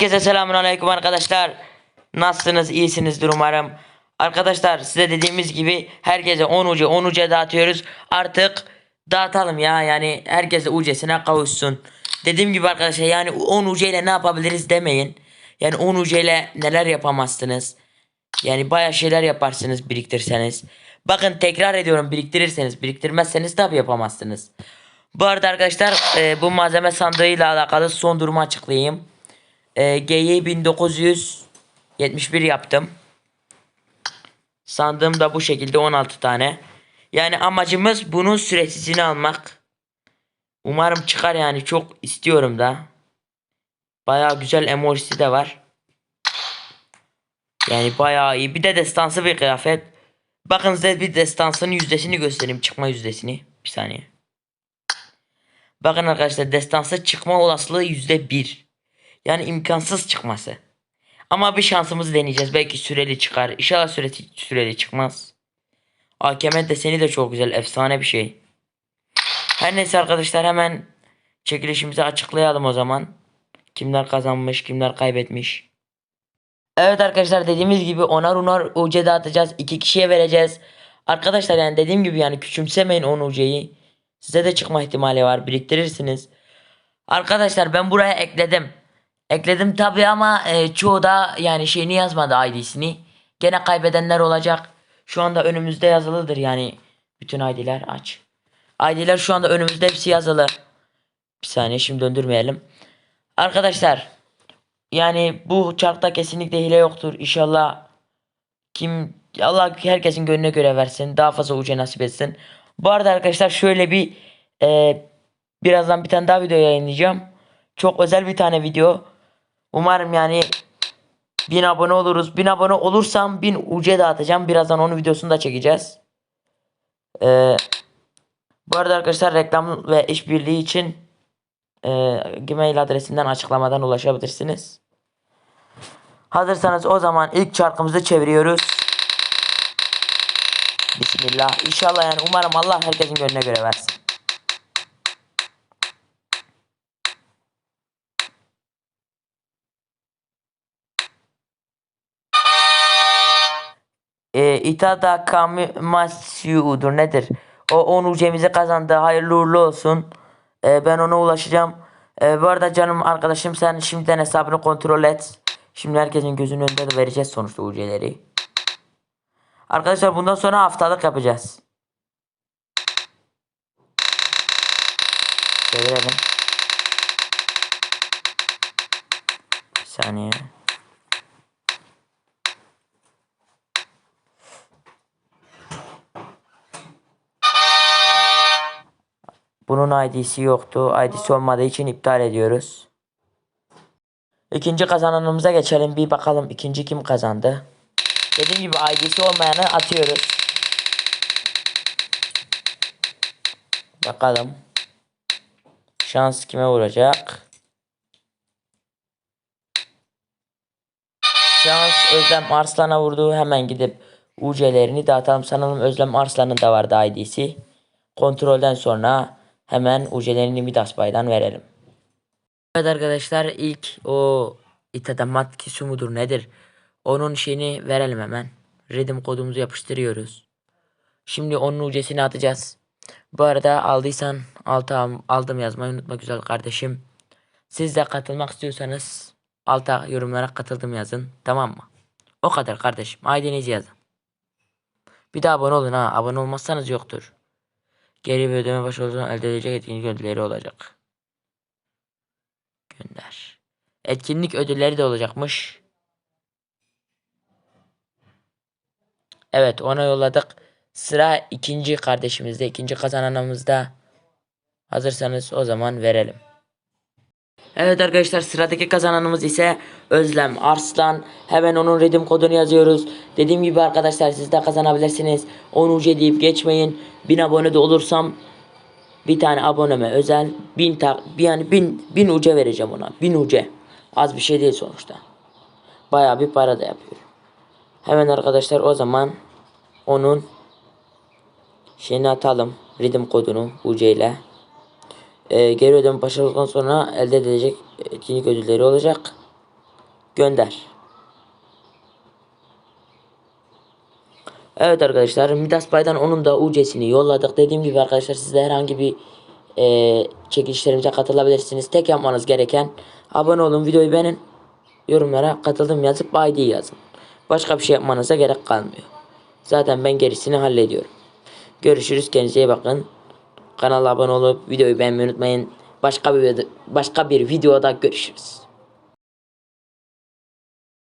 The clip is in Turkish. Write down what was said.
Herkese selamun aleyküm arkadaşlar. Nasılsınız? İyisinizdir umarım. Arkadaşlar size dediğimiz gibi herkese 10 ucu 10 uca dağıtıyoruz. Artık dağıtalım ya yani herkese ucesine kavuşsun. Dediğim gibi arkadaşlar yani 10 ucu ile ne yapabiliriz demeyin. Yani 10 ucu ile neler yapamazsınız. Yani baya şeyler yaparsınız biriktirseniz. Bakın tekrar ediyorum biriktirirseniz biriktirmezseniz tabi yapamazsınız. Bu arada arkadaşlar e, bu malzeme sandığıyla alakalı son durumu açıklayayım. E, G'yi 1971 yaptım. Sandığım da bu şekilde 16 tane. Yani amacımız bunun süresini almak. Umarım çıkar yani çok istiyorum da. Baya güzel emojisi de var. Yani bayağı iyi. Bir de destansı bir kıyafet. Bakın size bir destansının yüzdesini göstereyim. Çıkma yüzdesini. Bir saniye. Bakın arkadaşlar destansı çıkma olasılığı yüzde bir. Yani imkansız çıkması. Ama bir şansımızı deneyeceğiz. Belki süreli çıkar. İnşallah süreli, süreli çıkmaz. AKM deseni de çok güzel. Efsane bir şey. Her neyse arkadaşlar hemen çekilişimizi açıklayalım o zaman. Kimler kazanmış, kimler kaybetmiş. Evet arkadaşlar dediğimiz gibi onar onar UC dağıtacağız. iki kişiye vereceğiz. Arkadaşlar yani dediğim gibi yani küçümsemeyin 10 UC'yi. Size de çıkma ihtimali var. Biriktirirsiniz. Arkadaşlar ben buraya ekledim. Ekledim tabi ama e, çoğu da yani şeyini yazmadı ID'sini. Gene kaybedenler olacak. Şu anda önümüzde yazılıdır yani. Bütün ID'ler aç. ID'ler şu anda önümüzde hepsi yazılı. Bir saniye şimdi döndürmeyelim. Arkadaşlar yani bu çarkta kesinlikle hile yoktur. İnşallah kim Allah herkesin gönlüne göre versin. Daha fazla uca nasip etsin. Bu arada arkadaşlar şöyle bir e, birazdan bir tane daha video yayınlayacağım. Çok özel bir tane video. Umarım yani 1000 abone oluruz. 1000 abone olursam 1000 UC dağıtacağım. Birazdan onun videosunu da çekeceğiz. Ee, bu arada arkadaşlar reklam ve işbirliği için e, Gmail adresinden açıklamadan ulaşabilirsiniz. Hazırsanız o zaman ilk çarkımızı çeviriyoruz. Bismillah. İnşallah yani umarım Allah herkesin gönlüne göre versin. E, Itada Kamimasyu'dur nedir? O 10 ucemizi kazandı. Hayırlı uğurlu olsun. E, ben ona ulaşacağım. E, bu arada canım arkadaşım sen şimdiden hesabını kontrol et. Şimdi herkesin gözünün önünde de vereceğiz sonuçta uceleri. Arkadaşlar bundan sonra haftalık yapacağız. Çevirelim. Bir saniye. Bunun ID'si yoktu. ID'si olmadığı için iptal ediyoruz. İkinci kazananımıza geçelim. Bir bakalım ikinci kim kazandı. Dediğim gibi ID'si olmayanı atıyoruz. Bakalım. Şans kime vuracak? Şans Özlem Arslan'a vurdu. Hemen gidip UC'lerini dağıtalım. Sanırım Özlem Arslan'ın da vardı ID'si. Kontrolden sonra hemen UC'lerini Midas Bay'dan verelim. Evet arkadaşlar ilk o itadamat kisu mudur nedir? Onun şeyini verelim hemen. Redim kodumuzu yapıştırıyoruz. Şimdi onun UC'sini atacağız. Bu arada aldıysan alta aldım yazmayı unutma güzel kardeşim. Siz de katılmak istiyorsanız alta yorumlara katıldım yazın. Tamam mı? O kadar kardeşim. ID'nizi yazın. Bir de abone olun ha. Abone olmazsanız yoktur. Geri bir ödeme başvurusunu elde edecek etkinlik ödülleri olacak. Gönder. Etkinlik ödülleri de olacakmış. Evet ona yolladık. Sıra ikinci kardeşimizde. ikinci kazananımızda. Hazırsanız o zaman verelim. Evet arkadaşlar sıradaki kazananımız ise Özlem Arslan. Hemen onun redim kodunu yazıyoruz. Dediğim gibi arkadaşlar siz de kazanabilirsiniz. 10 UC deyip geçmeyin. 1000 abone de olursam bir tane aboneme özel 1000 tak yani 1000 1000 UC vereceğim ona. 1000 UC. Az bir şey değil sonuçta. Bayağı bir para da yapıyor. Hemen arkadaşlar o zaman onun şeyini atalım. Redim kodunu UC ile. Ee, geri ödeme başarılıktan sonra elde edilecek etkinlik ödülleri olacak. Gönder. Evet arkadaşlar Midas Bay'dan onun da UC'sini yolladık. Dediğim gibi arkadaşlar siz de herhangi bir eee çekilişlerimize katılabilirsiniz. Tek yapmanız gereken abone olun, videoyu beğenin, yorumlara katıldım yazıp ID yazın. Başka bir şey yapmanıza gerek kalmıyor. Zaten ben gerisini hallediyorum. Görüşürüz kendinize iyi bakın. Kanala abone olup videoyu beğenmeyi unutmayın. Başka bir başka bir videoda görüşürüz.